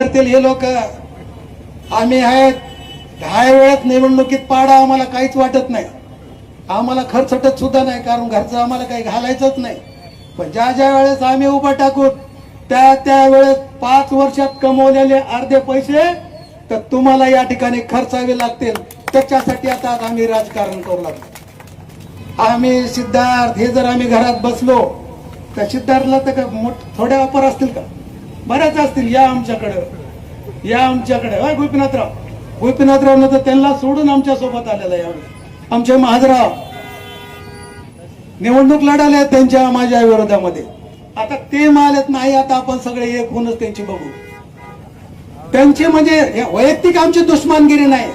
करतील हे लोक आम्ही आहेत दहा वेळात निवडणुकीत पाडा आम्हाला काहीच वाटत नाही. आम्हाला खर्चटत सुद्धा नाही कारण घरचं आम्हाला काही घालायचंच नाही. पण ज्या ज्या वेळेस आम्ही उभं टाकू त्या त्या वेळेस पाच वर्षात कमवलेले अर्धे पैसे तर तुम्हाला या ठिकाणी खर्चावे लागतील. त्याच्यासाठी आता आज आम्ही राजकारण करू लागलो. आम्ही सिद्धार्थ हे जर आम्ही घरात बसलो तर सिद्धार्थला तर मोठ थोड्या वापर असतील का? बऱ्याच असतील या आमच्याकडं. या आमच्याकडे. होय गोपीनाथराव. गोपीनाथरावनं तर त्यांना सोडून आमच्यासोबत आलेला यावेळी आमचे महाजराव निवडणूक लढाल्या त्यांच्या माझ्या विरोधामध्ये. आता ते मालत नाही आता आपण सगळे एक होऊनच त्यांची बघू. त्यांची म्हणजे वैयक्तिक आमची दुश्मनगिरी नाही.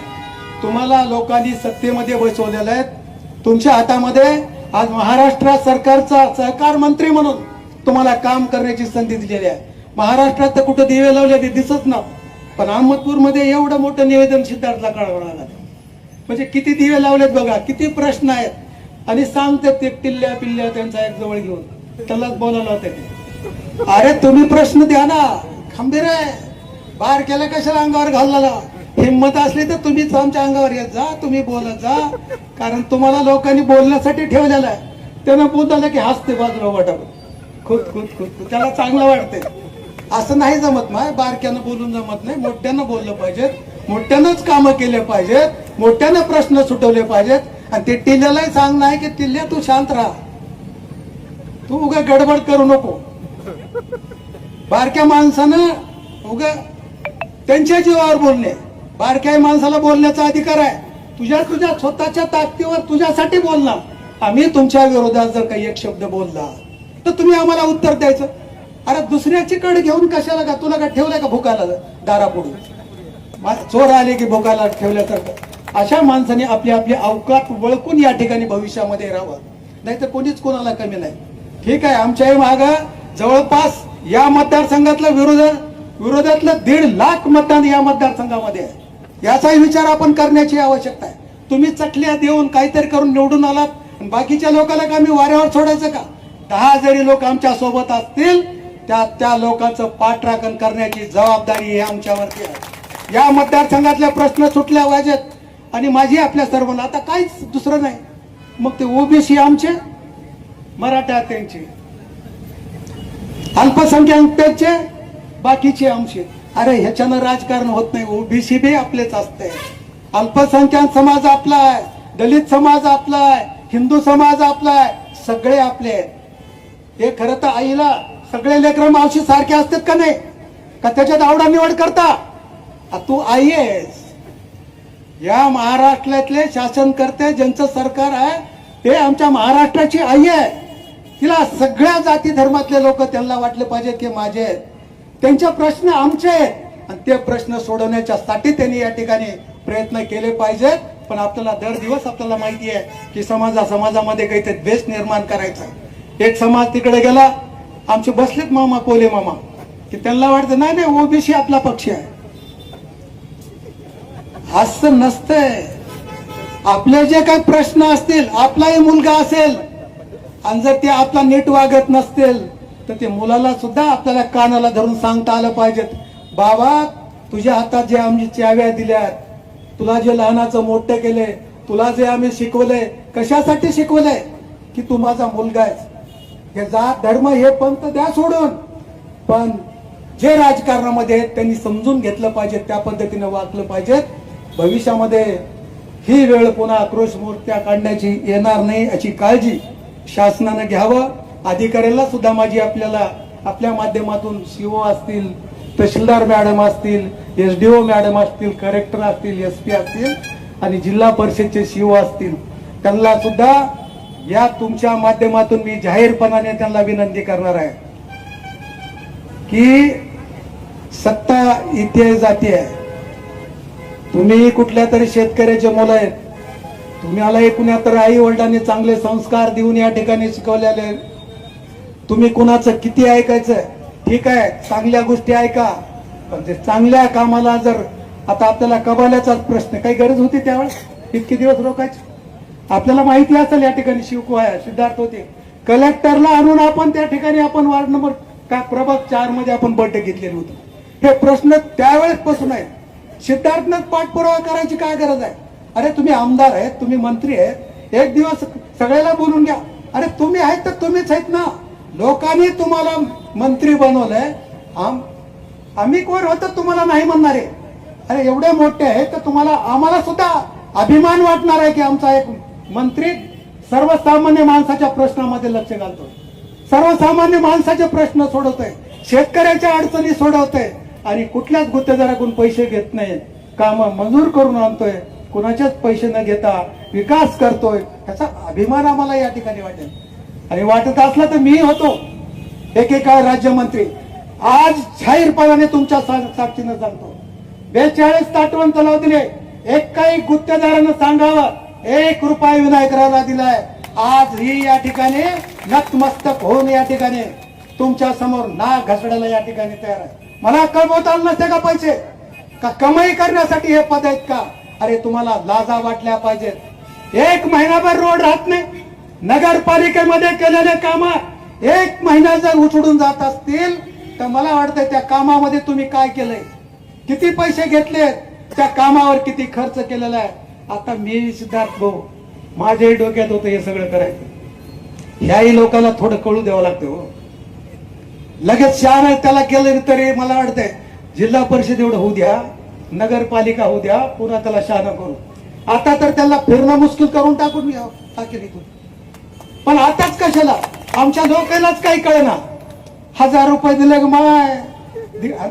तुम्हाला लोकांनी सत्तेमध्ये बसवलेलं आहे तुमच्या हातामध्ये आज महाराष्ट्र सरकारचा सहकार मंत्री म्हणून तुम्हाला काम करण्याची संधी दिलेली आहे. महाराष्ट्रात तर कुठं दिवे लावले ते दिसत ना. पण अहमदपूरमध्ये एवढं मोठं निवेदन सिद्धार्थला कळवलं लागलं. म्हणजे किती दिवे लावलेत बघा किती प्रश्न आहेत. आणि सांगते ते टिल्ल्या पिल्ल्या त्यांचा एक जवळ घेऊन. त्यालाच बोलायला होतं अरे तुम्ही प्रश्न द्या ना. खंबीर आहे. बाहेर केला कशाला अंगावर घालला? हिंमत असली तर तुम्हीच आमच्या अंगावर येत जा तुम्ही बोलत जा. कारण तुम्हाला लोकांनी बोलण्यासाठी ठेवलेलं आहे. त्यानं बोलताना की हसते बाजूला वाटत खुद खुद खुद. त्याला चांगलं वाटते असं नाही जमत नाही बारक्यानं बोलून जमत नाही. मोठ्यानं बोललं पाहिजे मोठ्यानंच कामं केले पाहिजेत. मोठ्यानं प्रश्न सुटवले पाहिजेत. आणि ते टिल्ल्यालाही सांग नाही की टिल्ल्या तू शांत राहा. तू उगा गडबड करू नको. बारक्या माणसानं उगा त्यांच्या जीवावर बोलणे. बारक्या माणसाला बोलण्याचा अधिकार आहे. तुझ्या तुझ्या स्वतःच्या ताकदीवर तुझ्यासाठी बोलणार. आम्ही तुमच्या विरोधात जर काही एक शब्द बोलला तर तुम्ही आम्हाला उत्तर द्यायचं. अरे दुसऱ्याची कड घेऊन कशाला का? तुला का ठेवलंय का भुकाला दारापुढे चोर आले की भोकाला ठेवल्यासारखं अशा माणसाने आपली आपली अवकात वळकून या ठिकाणी भविष्यामध्ये राहावं. नाहीतर कोणीच कोणाला कमी नाही. ठीक आहे आमच्याही माग जवळपास या मतदारसंघातलं विरोध विरोधातलं दीड लाख मतदान या मतदारसंघामध्ये आहे. याचाही विचार आपण करण्याची आवश्यकता आहे. तुम्ही चटल्या देऊन काहीतरी करून निवडून आलात बाकीच्या लोकांना का आम्ही वाऱ्यावर सोडायचं का? दहा जरी लोक आमच्यासोबत असतील त्या त्या लोकांचं पाठराखण करण्याची जबाबदारी ही आमच्यावरती आहे. या मतदारसंघातले प्रश्न सुटल्या पाहिजेत आणि माझी आपल्या सर्वांना आता काहीच दुसरं नाही. मग ते ओबीसी आमचे मराठा त्यांचे अल्पसंख्याक त्यांचे बाकीचे आमचे. अरे ह्याच्यानं राजकारण होत नाही. ओबीसी बी आपलेच असते. अल्पसंख्याक समाज आपला आहे दलित समाज आपला आहे हिंदू समाज आपला आहे सगळे आपले हे खरं तर आईला सगळे लेकर मावशी सारखे असतात का नाही? का त्याच्यात आवडा निवड करता? तू आई आहेस. या महाराष्ट्रातले शासन करते ज्यांचं सरकार आहे ते आमच्या महाराष्ट्राची आई आहे. तिला सगळ्या जाती धर्मातले लोक त्यांना वाटले पाहिजे की माझे आहेत. त्यांचे प्रश्न आमचे आहेत. आणि ते प्रश्न सोडवण्याच्यासाठी त्यांनी या ठिकाणी प्रयत्न केले पाहिजेत. पण आपल्याला दर दिवस आपल्याला माहिती आहे की समाजा समाजामध्ये काहीतरी द्वेष निर्माण करायचा. एक समाज तिकडे गेला आमचे बसलेत मामा कोले मामा. की त्यांना वाटतं नाही नाही ओबीसी आपला पक्ष आहे. असं नसतंय. आपले जे काही प्रश्न असतील आपलाही मुलगा असेल आणि जर ते आपला नीट वागत नसतील तर ते मुलाला सुद्धा आपल्याला कानाला धरून सांगता आलं पाहिजेत. बाबा तुझ्या हातात जे आम्ही चाव्या दिल्यात तुला जे लहानाचं मोठं केले तुला जे आम्ही शिकवलंय कशासाठी शिकवलंय? की तू माझा मुलगा आहेस. हे जात धर्म हे पंत द्या सोडून. पण जे राजकारणामध्ये त्यांनी समजून घेतलं पाहिजे त्या पद्धतीने वागलं पाहिजे. भविष्यामध्ये ही वेळ पुन्हा आक्रोश मूर्त्या काढण्याची येणार नाही याची काळजी शासनानं घ्यावं. अधिकाऱ्याला सुद्धा माझी आपल्याला आपल्या माध्यमातून सीओ असतील तहसीलदार मॅडम असतील एस डी ओ मॅडम असतील कलेक्टर असतील एस पी असतील आणि जिल्हा परिषदचे सीओ असतील त्यांना सुद्धा या तुमच्या माध्यमातून मी जाहीरपणाने त्यांना विनंती करणार आहे की सत्ता इथे जाते. आहे तुम्ही कुठल्या तरी शेतकऱ्याचे मुलं आहेत. तुम्हाला कुण्या तर आई वडिलांनी चांगले संस्कार देऊन या ठिकाणी शिकवलेले तुम्ही कुणाचं किती ऐकायचं ठीक आहे चांगल्या गोष्टी ऐका. पण ते चांगल्या कामाला जर आता आपल्याला कबाल्याचाच प्रश्न काही गरज होती त्यावेळेस? इतके दिवस रोखायचे? आपल्याला माहिती असेल या ठिकाणी शिवकुमार सिद्धार्थ होते. कलेक्टरला आणून आपण त्या ठिकाणी आपण वार्ड नंबर का प्रभाग चारमध्ये आपण बैठक घेतलेली होती. हे प्रश्न त्यावेळेस पासून आहे सिद्धार्थनच पाठपुरावा करायची काय गरज आहे? अरे तुम्ही आमदार आहेत तुम्ही मंत्री आहेत. एक दिवस सगळ्याला बोलून घ्या. अरे तुम्ही आहेत तर तुम्हीच आहेत ना. लोकांनी तुम्हाला मंत्री बनवलंय. आम आम्ही कोण होतं तुम्हाला नाही म्हणणार आहे. अरे एवढे मोठे आहेत तर तुम्हाला आम्हाला सुद्धा अभिमान वाटणार आहे की आमचा एक मंत्री सर्वसामान्य माणसाच्या प्रश्नामध्ये लक्ष घालतोय. सर्वसामान्य माणसाचे प्रश्न सोडवतोय. शेतकऱ्याच्या अडचणी सोडवतोय. आणि कुठल्याच गुत्तेदाराकडून पैसे घेत नाही. काम मंजूर करून आणतोय. कुणाचेच पैसे न घेता विकास करतोय. त्याचा अभिमान आम्हाला या ठिकाणी वाटेल. आणि वाटत असला तर मी होतो. एकेकाळ राज्यमंत्री. आज जाहीरपणाने तुमच्या सा- साक्षीनं सांगतो. बेचाळीस ताटवण तलाव दिले. एक काही गुत्तेदारानं सांगावं. एक रुपया विनायकराला दिलाय. आज ही या ठिकाणी नतमस्तक होऊन या ठिकाणी तुमच्यासमोर नाक घसडायला या ठिकाणी तयार आहे. मला कमवत नसते का पैसे? का कमाई करण्यासाठी हे पद आहेत का? अरे तुम्हाला लाजा वाटल्या पाहिजेत. एक महिनाभर रोड राहत नाही. नगरपालिकेमध्ये केलेले काम एक महिना जर उचडून जात असतील तर मला वाटतं त्या कामामध्ये तुम्ही काय केलंय? किती पैसे घेतले त्या कामावर किती खर्च केलेला आहे? आता मी सिद्धार्थ भाऊ माझ्याही डोक्यात होतं हे सगळं करायचं. ह्याही लोकांना थोडं कळू द्यावं लागतं हो. लगेच शहर त्याला केलं तरी मला वाटतंय जिल्हा परिषद एवढं होऊ द्या नगरपालिका होऊ द्या पुन्हा त्याला शहाणा करू. आता तर त्याला फिरणं मुश्किल करून टाकून टाकेल इथून. पण आताच कशाला? आमच्या लोकांनाच काही कळना. हजार रुपये दिले माय.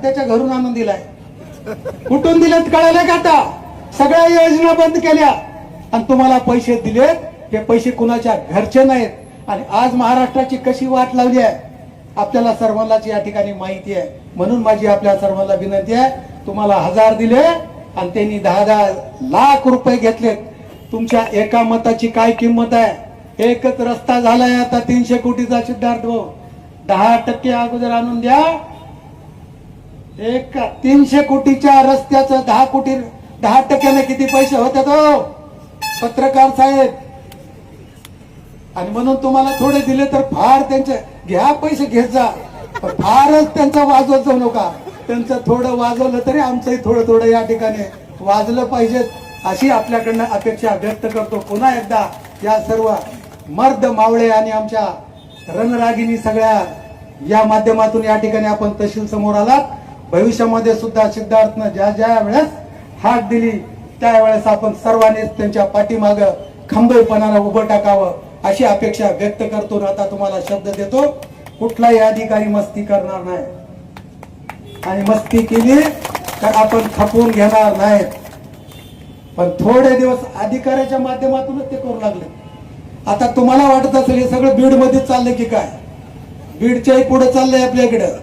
त्याच्या घरून आणून दिलाय. कुठून दिलेत कळाले का आता? सगळ्या योजना बंद केल्या. आणि तुम्हाला पैसे दिलेत हे पैसे कुणाच्या घरचे नाहीत. आणि आज महाराष्ट्राची कशी वाट लावली आहे? आपल्याला सर्वांनाच या ठिकाणी माहिती आहे. म्हणून माझी आपल्या सर्वांना विनंती आहे तुम्हाला हजार दिले आणि त्यांनी दहा दहा लाख रुपये घेतलेत. तुमच्या एका मताची काय किंमत आहे? एकच रस्ता झालाय आता तीनशे कोटीचा सिद्धार्थ भाऊ. दहा टक्के अगोदर आणून द्या. एक तीनशे कोटीच्या रस्त्याचं दहा कोटी दहा टक्क्याने किती पैसे होते तो? पत्रकार साहेब. आणि म्हणून तुम्हाला थोडे दिले तर फार त्यांचे घ्या पैसे घेत जा. फारच त्यांचा वाजवत जाऊ नका. त्यांचं थोडं वाजवलं तरी आमचंही थोडं थोडं या ठिकाणी वाजलं पाहिजे. अशी आपल्याकडनं अपेक्षा व्यक्त करतो. पुन्हा एकदा या सर्व मर्द मावळे आणि आमच्या रणरागिनी सगळ्या या माध्यमातून या ठिकाणी आपण तहसील समोर आलात. भविष्यामध्ये सुद्धा सिद्धार्थनं ज्या ज्या वेळेस हात दिली त्यावेळेस आपण सर्वांनीच त्यांच्या पाठीमाग खंबीरपणानं उभं टाकावं अशी अपेक्षा व्यक्त करतो आता तुम्हाला शब्द देतो कुठलाही अधिकारी मस्ती करणार नाही. आणि मस्ती केली तर आपण खपवून घेणार नाही पण थोडे दिवस अधिकाऱ्याच्या माध्यमातूनच ते करू लागले. आता तुम्हाला वाटत असेल हे सगळं बीडमध्ये चाललंय की काय? बीडच्याही पुढे चाललंय आपल्या इकडं.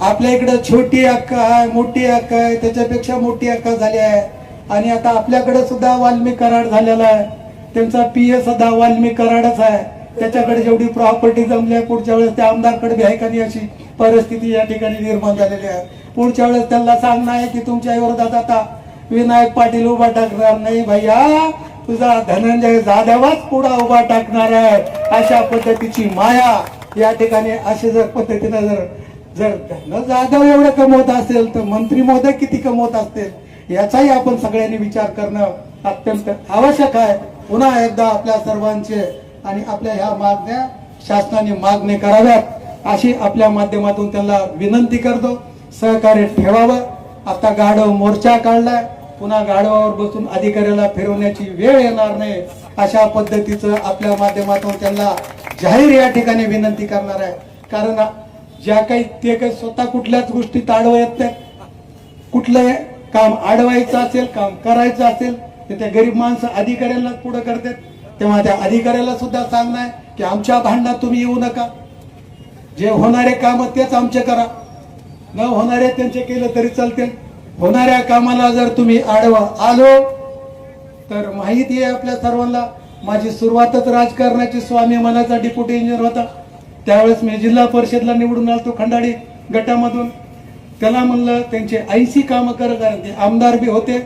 आपल्या इकडं छोटी अक्का आहे मोठी अक्का आहे त्याच्यापेक्षा मोठी अक्का झाली आहे. आणि आता आपल्याकडे सुद्धा वाल्मी कराड झालेला आहे. त्यांचा पी ए सुद्धा वाल्मी कराडच आहे. त्याच्याकडे जेवढी प्रॉपर्टी जमली आहे पुढच्या वेळेस त्या आमदारकडे बी आहे का नाही अशी परिस्थिती या ठिकाणी निर्माण झालेली आहे. पुढच्या वेळेस त्यांना सांगणं आहे की तुमच्या विरोधात आता विनायक पाटील उभा टाकणार नाही भैया. तुझा धनंजय जाधवच पुढा उभा टाकणार आहे. अशा पद्धतीची माया या ठिकाणी अशी जर पद्धतीनं जर जर धन जाधव एवढं कमवत असेल तर मंत्री महोदय किती कमवत असतील? याचाही आपण सगळ्यांनी विचार करणं अत्यंत आवश्यक आहे. पुन्हा एकदा आपल्या सर्वांचे आणि आपल्या ह्या मागण्या शासनाने मागणी कराव्यात. अशी आपल्या माध्यमातून त्यांना विनंती करतो. सहकार्य ठेवावं. आता गाढव मोर्चा काढलाय. पुन्हा गाढवावर बसून अधिकाऱ्याला फिरवण्याची वेळ येणार नाही. अशा पद्धतीचं आपल्या माध्यमातून त्यांना जाहीर या ठिकाणी विनंती करणार आहे. कारण ज्या काही ते काही स्वतः कुठल्याच गोष्टी ताडवा येत नाही. कुठलं काम अडवायचं असेल काम करायचं असेल तर त्या गरीब माणसं अधिकाऱ्याला पुढे करतात. तेव्हा त्या अधिकाऱ्याला सुद्धा सांगणं आहे की आमच्या भांडणात तुम्ही येऊ नका. जे होणारे काम तेच आमचे करा. न होणारे त्यांचे केलं तरी चालते होणाऱ्या कामाला जर तुम्ही आडवा आलो तर माहिती आहे आपल्या सर्वांना. माझी सुरुवातच राजकारणाची स्वामी मनाचा डिप्युटी इंजिनियर होता. त्यावेळेस मी जिल्हा परिषदला निवडून आलो खंडाळी गटामधून. त्याला म्हणलं त्यांचे ऐंशी कामं करत ते आमदार बी होते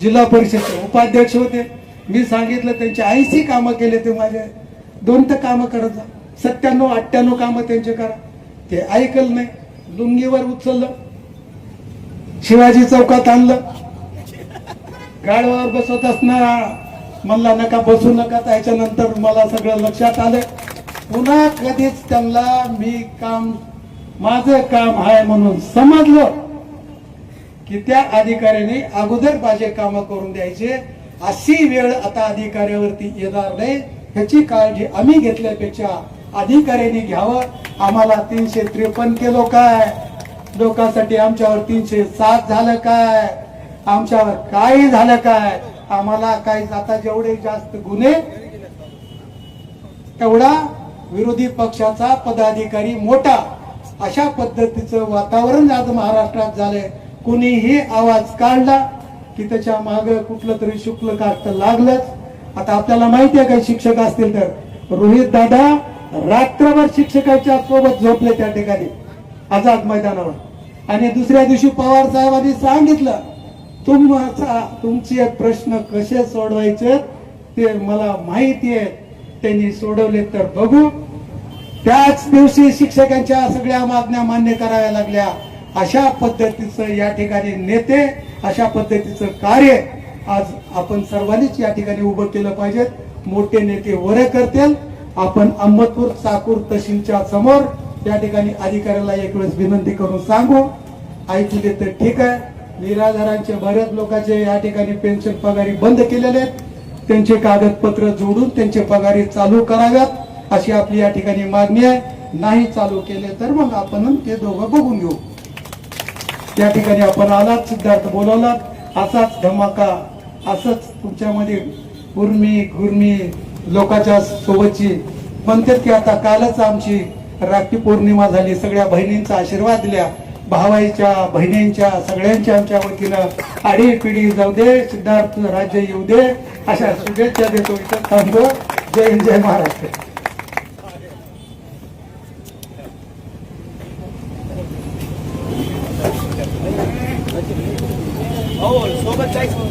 जिल्हा परिषदचे उपाध्यक्ष होते. मी सांगितलं त्यांचे ऐंशी कामं केले ते माझे. दोन तर कामं करत जा. सत्त्याण्णव अठ्ठ्याण्णव कामं त्यांचे करा. ते ऐकलं नाही. लुंगीवर उचललं. शिवाजी चौकात आणलं. गाडवावर बसवत असणार. म्हणला नका बसू नका. त्याच्यानंतर मला सगळं लक्षात आलं. पुन्हा कधीच त्यांना मी काम माझं काम आहे म्हणून समजलं की त्या अधिकाऱ्याने अगोदर माझे काम करून द्यायचे. अशी वेळ आता अधिकाऱ्यावरती येणार नाही. ह्याची काळजी आम्ही घेतल्यापेक्षा अधिकाऱ्यांनी घ्यावं. आम्हाला तीनशे त्रेपन्न केलो काय? लोकांसाठी आमच्यावर तीनशे सात झालं काय? आमच्यावर काय झालं काय? आम्हाला काय आता जेवढे जास्त गुन्हे तेवढा विरोधी पक्षाचा पदाधिकारी मोठा अशा पद्धतीचं वातावरण आज महाराष्ट्रात झालंय. कुणीही आवाज काढला की त्याच्या माग कुठलं तरी शुक्ल काढत लागलंच. आता आपल्याला माहिती आहे काही शिक्षक असतील तर. रोहित दादा रात्रभर शिक्षकाच्या सोबत झोपले त्या ठिकाणी आझाद मैदानावर. आणि दुसऱ्या दिवशी पवार साहेबांनी सांगितलं तुमचा तुमचे प्रश्न कसे सोडवायचे ते मला माहिती आहे. त्यांनी सोडवले तर बघू. त्याच दिवशी शिक्षकांच्या सगळ्या मागण्या मान्य कराव्या लागल्या. अशा पद्धतीचं या ठिकाणी नेते अशा पद्धतीचं कार्य आज आपण सर्वांनीच या ठिकाणी उभं केलं पाहिजे. मोठे नेते वरे करतील. आपण अहमदपूर चाकूर तहसीलच्या समोर या ठिकाणी अधिकाऱ्याला एक वेळेस विनंती करून सांगू. ऐकले तर ठीक आहे. निराधारांचे बऱ्याच लोकांचे या ठिकाणी पेन्शन पगारी बंद केलेले आहेत. त्यांचे कागदपत्र जोडून त्यांचे पगारी चालू कराव्यात. अशी आपली या ठिकाणी मागणी आहे. नाही चालू केले तर मग आपण ते दोघं बघून घेऊ. त्या ठिकाणी आपण आलात सिद्धार्थ बोलवलात. असाच धमाका असंच तुमच्यामध्ये उर्मी गुर्मी लोकांच्या सोबतची. म्हणतात की आता कालच आमची राखी पौर्णिमा झाली. सगळ्या बहिणींचा आशीर्वाद दिल्या. भावाईच्या बहिणींच्या सगळ्यांच्या आमच्या वतीनं आडी पिढी जाऊ दे सिद्धार्थ राज्य येऊ दे. अशा शुभेच्छा देतो. इथं थांबतो जय हिंद जय महाराष्ट्र. हो सोबत जायचं